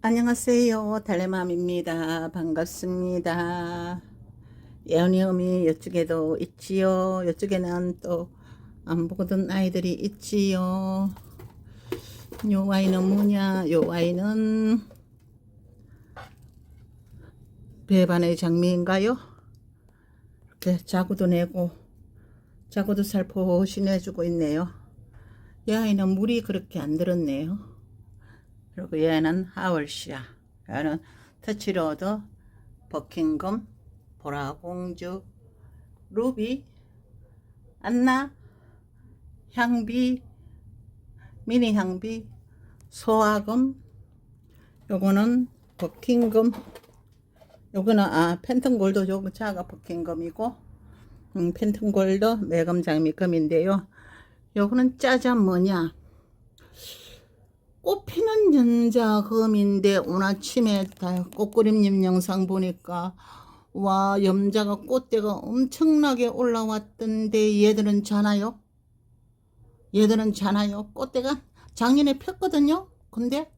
안녕하세요. 달래맘입니다. 반갑습니다. 예언이음이 이쪽에도 있지요. 이쪽에는 또 안 보던 아이들이 있지요. 요 아이는 뭐냐? 요 아이는 배반의 장미인가요? 이렇게 자구도 내고 자구도 살포시 내주고 있네요. 이 아이는 물이 그렇게 안 들었네요. 그리고 얘는 하월시야. 얘는 터치로드, 버킹엄, 보라공주, 루비, 안나, 향비, 미니 향비, 소화금, 요거는 버킹엄, 요거는 아 펜턴골드 요거 자가 버킹엄이고, 음, 펜턴골드 매금장미금인데요. 요거는 짜잔 뭐냐? 꽃피는 연자금인데 오늘 아침에 다 꽃그림님 영상 보니까 와 염자가 꽃대가 엄청나게 올라왔던데 얘들은 자나요? 얘들은 자나요? 꽃대가 작년에 폈거든요. 근데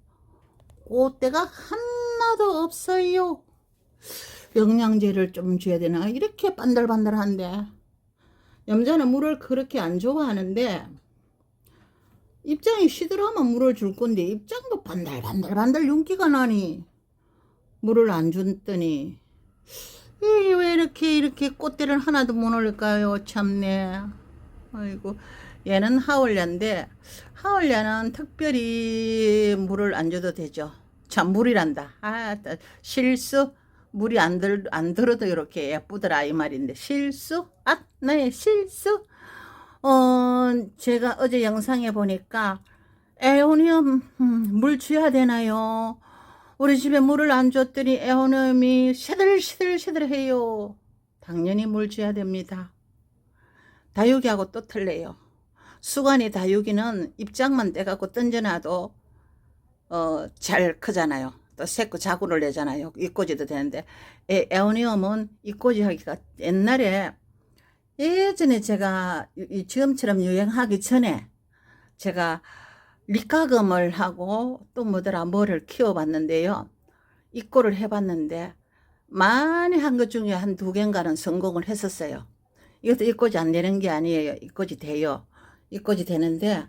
꽃대가 하나도 없어요. 영양제를 좀 줘야 되나? 이렇게 반들반들한데 염자는 물을 그렇게 안 좋아하는데 입장이 시들하면 물을 줄 건데 입장도 반달반달반달 윤기가 나니. 물을 안 줬더니. 왜 이렇게 이렇게 꽃대를 하나도 못 올릴까요? 참네. 아이고 얘는 하울야인데 하울야는 특별히 물을 안 줘도 되죠. 참 물이란다. 아 실수? 물이 안, 들, 안 들어도 이렇게 예쁘더라 이 말인데. 실수? 아네 실수 어, 제가 어제 영상에 보니까 에오니엄 음, 물 줘야 되나요? 우리 집에 물을 안 줬더니 에오니엄이 시들시들시들해요. 당연히 물 줘야 됩니다. 다육이하고 또 틀려요. 수관이 다육이는 입장만 떼갖고 던져놔도 어, 잘 크잖아요. 또 새고 자구를 내잖아요. 이꼬지도 되는데 에, 에오니엄은 이꼬지 하기가 옛날에 예전에 제가 이 지금처럼 유행하기 전에 제가 리카금을 하고 또 뭐더라 뭐를 키워봤는데요. 입고를 해봤는데 많이 한 것 중에 한 두 개인가는 성공을 했었어요. 이것도 입고지 안 되는 게 아니에요. 입고지 돼요. 입고지 되는데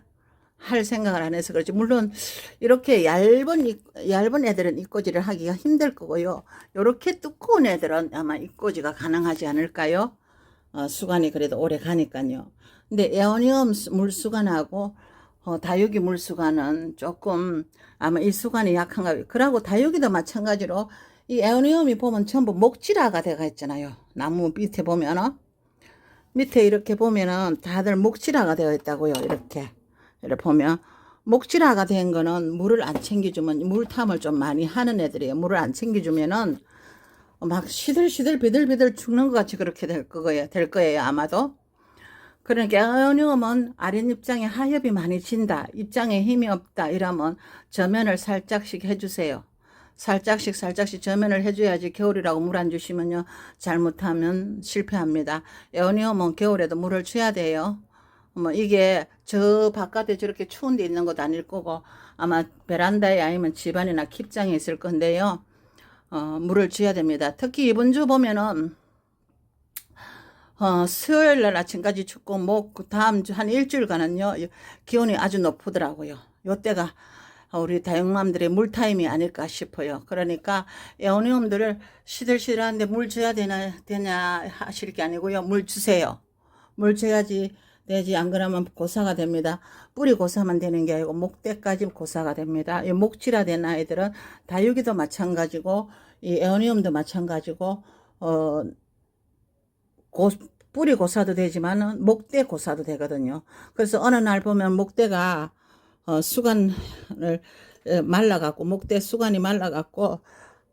할 생각을 안 해서 그렇지. 물론 이렇게 얇은 입- 얇은 애들은 입고지를 하기가 힘들 거고요. 이렇게 두꺼운 애들은 아마 입고지가 가능하지 않을까요? 어, 수관이 그래도 오래 가니까요. 근데 에어니엄 수- 물수관하고 어, 다육이 물수관은 조금 아마 이 수관이 약한가 봐요. 그러고 다육이도 마찬가지로 이 에어니엄이 보면 전부 목질화가 돼가 있잖아요. 나무 밑에 보면은 밑에 이렇게 보면은 다들 목질화가 되어 있다고요. 이렇게 이렇게 보면 목질화가 된 거는 물을 안 챙겨주면 물탐을 좀 많이 하는 애들이에요. 물을 안 챙겨주면은 막 시들시들 비들비들 죽는 것 같이 그렇게 될 거예요. 될 거예요. 아마도. 그러니까 어려움은 아랫 입장에 하엽이 많이 진다. 입장에 힘이 없다. 이러면 저면을 살짝씩 해주세요. 살짝씩 살짝씩 저면을 해줘야지 겨울이라고 물 안 주시면요. 잘못하면 실패합니다. 에어니엄은 겨울에도 물을 줘야 돼요. 뭐 이게 저 바깥에 저렇게 추운 데 있는 것도 아닐 거고 아마 베란다에 아니면 집안이나 킵장에 있을 건데요. 어, 물을 줘야 됩니다. 특히 이번 주 보면은 어, 수요일 날 아침까지 춥고 뭐 다음 주 한 일주일간은요 기온이 아주 높더라고요. 요때가 우리 다육맘들의 물타임이 아닐까 싶어요. 그러니까 에어니움들을 시들시들한데 물 줘야 되나 되냐 하실 게 아니고요. 물 주세요. 물 줘야지 되지 안 그러면 고사가 됩니다. 뿌리 고사만 되는 게 아니고 목대까지 고사가 됩니다. 이 목질화된 아이들은 다육이도 마찬가지고 이 에어니움도 마찬가지고 어 고, 뿌리 고사도 되지만은 목대 고사도 되거든요. 그래서 어느 날 보면 목대가 어, 수간을 에, 말라갖고 목대 수간이 말라갖고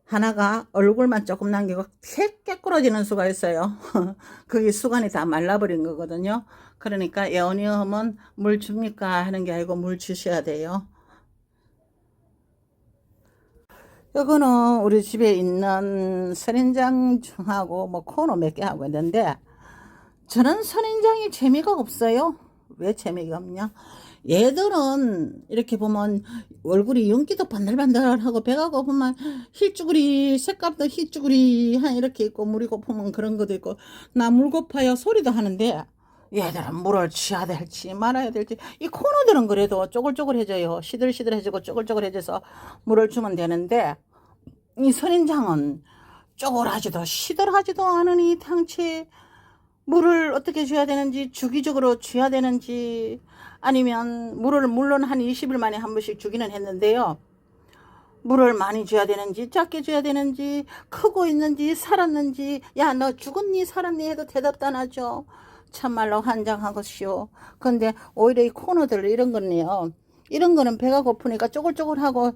하나가 얼굴만 조금 남기고 새 깨꾸러지는 수가 있어요. 그게 수간이 다 말라버린 거거든요. 그러니까 에어니엄은 물 줍니까 하는 게 아니고 물 주셔야 돼요. 이거는 우리 집에 있는 선인장하고 뭐 코너 몇 개 하고 있는데 저는 선인장이 재미가 없어요. 왜 재미가 없냐? 얘들은 이렇게 보면 얼굴이 윤기도 반들반들하고 배가 고프면 힐쭈구리 색깔도 힐쭈구리 한 이렇게 있고 물이 고프면 그런 것도 있고 나 물 고파요 소리도 하는데 얘들은 물을 취해야 될지 말아야 될지 이 코너들은 그래도 쪼글쪼글해져요. 시들시들해지고 쪼글쪼글해져서 물을 주면 되는데 이 선인장은 쪼글하지도 시들하지도 않으니 당체 물을 어떻게 줘야 되는지 주기적으로 줘야 되는지 아니면 물을 물론 한 20일 만에 한 번씩 주기는 했는데요. 물을 많이 줘야 되는지 작게 줘야 되는지 크고 있는지 살았는지 야 너 죽었니 살았니 해도 대답도 안 하죠. 참말로 환장하고시오. 근데 오히려 이 코너들 이런 거는요. 이런 거는 배가 고프니까 쪼글쪼글하고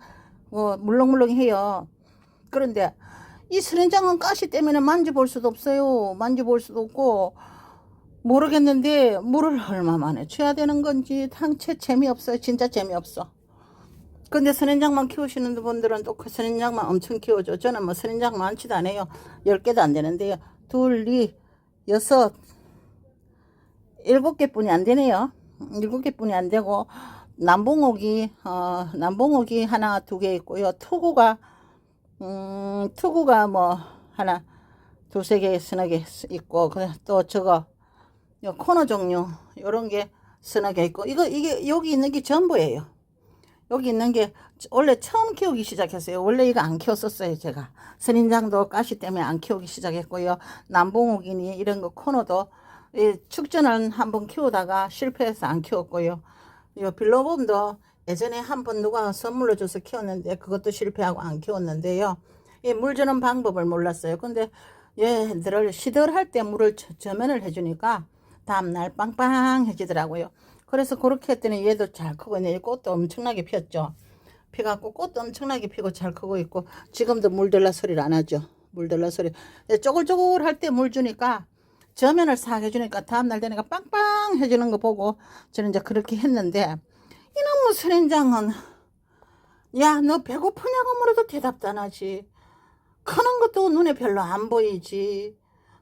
어, 물렁물렁해요. 그런데 이 선인장은 가시 때문에 만져볼 수도 없어요. 만져볼 수도 없고 모르겠는데 물을 얼마 만에 줘야 되는 건지 당체 재미없어요. 진짜 재미없어. 근데 선인장만 키우시는 분들은 또 그 선인장만 엄청 키워줘. 저는 뭐 선인장 많지도 않아요. 10개도 안 되는데요. 둘, 이, 여섯, 일곱 개 뿐이 안 되네요. 일곱 개 뿐이 안 되고 남봉옥이 어 남봉옥이 하나 두 개 있고요. 투구가 음 투구가 뭐 하나 두세 개 서너 개 있고 그또 저거 요 코너 종류 요런 게 서너 개 있고 이거 이게 여기 있는 게 전부예요. 여기 있는 게 원래 처음 키우기 시작했어요. 원래 이거 안 키웠었어요, 제가. 선인장도 가시 때문에 안 키우기 시작했고요. 남봉옥이니 이런 거 코너도 이 축전은 한번 키우다가 실패해서 안 키웠고요. 요 빌로봄도 예전에 한 번 누가 선물로 줘서 키웠는데 그것도 실패하고 안 키웠는데요. 이 물 주는 방법을 몰랐어요. 근데 얘들을 시들할 때 물을 저- 저면을 해주니까 다음날 빵빵해지더라고요. 그래서 그렇게 했더니 얘도 잘 크고 있네. 이 꽃도 엄청나게 피었죠. 피갖고 꽃도 엄청나게 피고 잘 크고 있고 지금도 물들라 소리를 안 하죠. 물들라 소리. 쪼글쪼글 할 때 물 주니까 저면을 싹 해주니까 다음날 되니까 빵빵 해주는 거 보고 저는 이제 그렇게 했는데 이놈의 선인장은 야 너 배고프냐고 물어도 대답도 안 하지. 크는 것도 눈에 별로 안 보이지.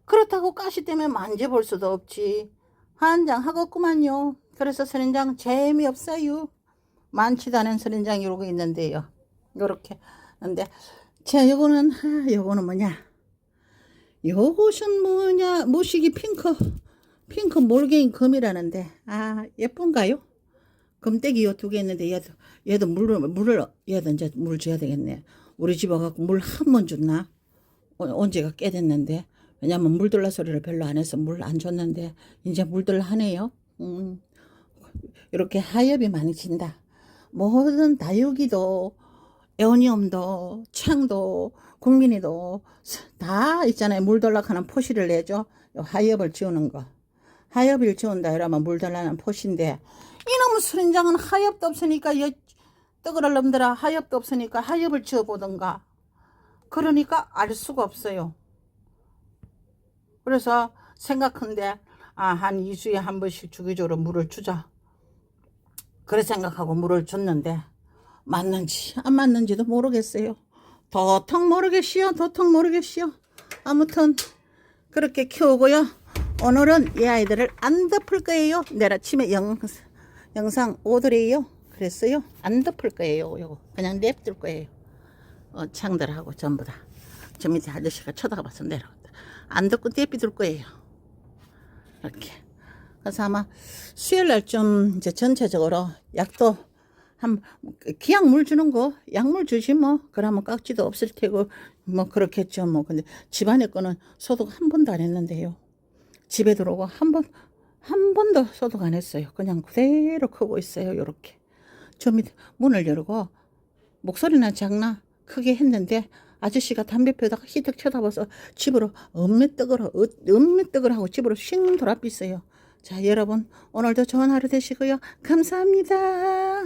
그렇다고 가시 때문에 만져볼 수도 없지. 한장하겠구만요. 그래서 선인장 재미없어요. 많지도 않은 선인장이 이러고 있는데요. 요렇게. 근데 자 요거는 아, 요거는 뭐냐. 요것은 뭐냐. 무식이 핑크 핑크 몰개인 금이라는데. 아 예쁜가요? 금떼기 요 두 개 있는데 얘도 얘도 물을 물을 얘도 이제 물 줘야 되겠네. 우리 집 와갖고 물 한 번 줬나? 어, 언제가 꽤 됐는데 왜냐면 물들라 소리를 별로 안 해서 물 안 줬는데 이제 물들라 하네요. 음, 이렇게 하엽이 많이 진다. 모든 다육이도 에오니엄도 창도 국민이도 다 있잖아요. 물들락하는 포시를 내죠. 요 하엽을 지우는 거. 하엽을 지운다 이러면 물들라는 포시인데 이놈 수린장은 하엽도 없으니까 여, 떡을 놈들아 하엽도 없으니까 하엽을 지어보던가. 그러니까 알 수가 없어요. 그래서 생각한데 아, 한 2주에 한 번씩 주기적으로 물을 주자. 그래 생각하고 물을 줬는데 맞는지 안 맞는지도 모르겠어요. 도통 모르겠시요. 도통 모르겠시요. 아무튼 그렇게 키우고요. 오늘은 이 아이들을 안 덮을 거예요. 내일 아침에 영, 영상 오더래요. 그랬어요. 안 덮을 거예요. 요거 그냥 냅둘 거예요. 어, 창들하고 전부 다. 저 밑에 아저씨가 쳐다봐서 내려왔다. 안 덮고 내비둘 거예요. 이렇게. 그래서 아마 수요일 날 좀 이제 전체적으로 약도 한 기약 물 주는 거 약물 주지 뭐 그러면 깍지도 없을 테고 뭐 그렇겠죠 뭐 근데 집안에 거는 소독 한 번도 안 했는데요 집에 들어오고 한번 한 번도 소독 안 했어요. 그냥 그대로 크고 있어요 요렇게. 저 밑에 문을 열고 목소리나 작나 크게 했는데 아저씨가 담배 피우다가 히득 쳐다봐서 집으로 엄매떡을 엄매떡을 하고 집으로 쉥 돌아삐어요. 자 여러분 오늘도 좋은 하루 되시고요. 감사합니다